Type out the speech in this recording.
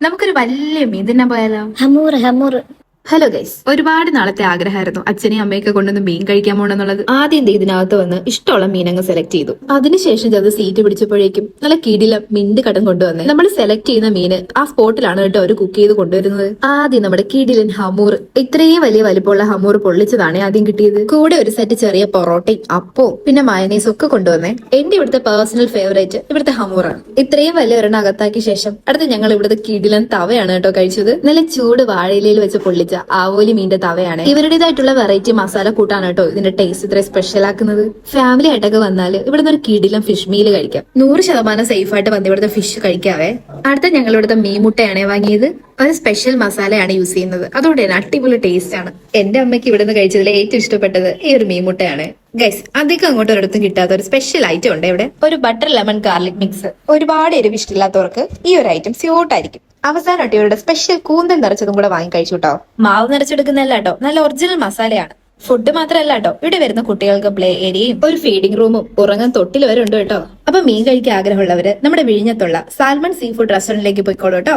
നമുക്കൊരു വലിയ മീൻ പോയാലോ? ഹമൂർ ഹമൂർ ഹലോ ഗൈസ് ഒരുപാട് നാളത്തെ ആഗ്രഹമായിരുന്നു അച്ഛനെയും അമ്മയൊക്കെ കൊണ്ടൊന്ന് മീൻ കഴിക്കാൻ പോകണമെന്നുള്ളത് ആദ്യം ഇതിനകത്ത് വന്ന് ഇഷ്ടമുള്ള മീനങ്ങ് സെലക്ട് ചെയ്തു. അതിനുശേഷം അത് സീറ്റ് പിടിച്ചപ്പോഴേക്കും നല്ല കിടില മിണ്ട് കടം കൊണ്ടുവന്ന് നമ്മൾ സെലക്ട് ചെയ്യുന്ന മീന് ആ സ്പോട്ടിലാണ് കേട്ടോ അവർ കുക്ക് ചെയ്ത് കൊണ്ടുവരുന്നത്. ആദ്യം നമ്മുടെ കിടിലൻ ഹമൂർ ഇത്രയും വലിയ വലിപ്പമുള്ള ഹമൂർ പൊള്ളിച്ചതാണ് ആദ്യം കിട്ടിയത്. കൂടെ ഒരു സെറ്റ് ചെറിയ പൊറോട്ടയും അപ്പവും പിന്നെ മയനീസും ഒക്കെ കൊണ്ടുവന്നേ എന്റെ ഇവിടുത്തെ പേഴ്സണൽ ഫേവറേറ്റ് ഇവിടുത്തെ ഹമൂറാണ്. ഇത്രയും വലിയ ഒരെണ്ണം അകത്താക്കിയ ശേഷം അടുത്ത് ഞങ്ങൾ ഇവിടുത്തെ കിടിലൻ തവയാണ് കേട്ടോ കഴിച്ചത്. നല്ല ചൂട് വാഴയിലയിൽ വെച്ച് പൊള്ളിച്ച ആവോലി മീന്റെ തവയാണ്. ഇവരുടേതായിട്ടുള്ള വെറൈറ്റി മസാല കൂട്ടാണ് കേട്ടോ. ഇതിന്റെ ടേസ്റ്റ് ഇത്ര സ്പെഷ്യൽ ആക്കുന്നത്. ഫാമിലി ആയിട്ടൊക്കെ വന്നാൽ നിന്ന് ഒരു കിടിലം ഫിഷ് മീൽ കഴിക്കാം. നൂറ് ശതമാനം സേഫ് ആയിട്ട് വന്ന് ഇവിടുത്തെ ഫിഷ് കഴിക്കാവേ. അടുത്ത ഞങ്ങൾ ഇവിടുത്തെ മീൻമുട്ടയാണ് വാങ്ങിയത്. ഒരു സ്പെഷ്യൽ മസാലയാണ് യൂസ് ചെയ്യുന്നത്. അതുകൊണ്ട് തന്നെ അടിപൊളി ടേസ്റ്റ് ആണ്. എന്റെ അമ്മയ്ക്ക് ഇവിടുന്ന് കഴിച്ചതിൽ ഏറ്റവും ഇഷ്ടപ്പെട്ടത് ഈ ഒരു മീൻമുട്ടയാണ് ഗൈസ് അധികം അങ്ങോട്ട് ഒരിടത്തും കിട്ടാത്ത ഒരു സ്പെഷ്യൽ ഐറ്റം ഉണ്ട് ഇവിടെ? ഒരു ബട്ടർ ലെമൺ ഗാർലിക് മിക്സ് ഒരുപാട് എരിവ് ഇഷ്ടമില്ലാത്തവർക്ക് ഈ ഒരു ഐറ്റം സ്യൂട്ടായിരിക്കും അവസാനമായിട്ട് ഇവരുടെ സ്പെഷ്യൽ കൂന്തൽ നിറച്ചതും കൂടെ വാങ്ങി കഴിച്ചു കേട്ടോ മാവ് നിറച്ചെടുക്കുന്നതല്ല കേട്ടോ നല്ല ഒറിജിനൽ മസാലയാണ്. ഫുഡ് മാത്രമല്ല കേട്ടോ ഇവിടെ വരുന്ന കുട്ടികൾക്ക് പ്ലേ ഏരിയയും ഒരു ഫീഡിംഗ് റൂമും ഉറങ്ങാൻ തൊട്ടിൽ വരെ ഉണ്ട് കേട്ടോ. അപ്പൊ മീൻ കഴിക്കാൻ ആഗ്രഹമുള്ളവര് നമ്മുടെ വിഴിഞ്ഞത്തുള്ള സാൽമൺ സീ ഫുഡ് റെസ്റ്റോറന്റിലേക്ക് പോയിക്കോളൂ കേട്ടോ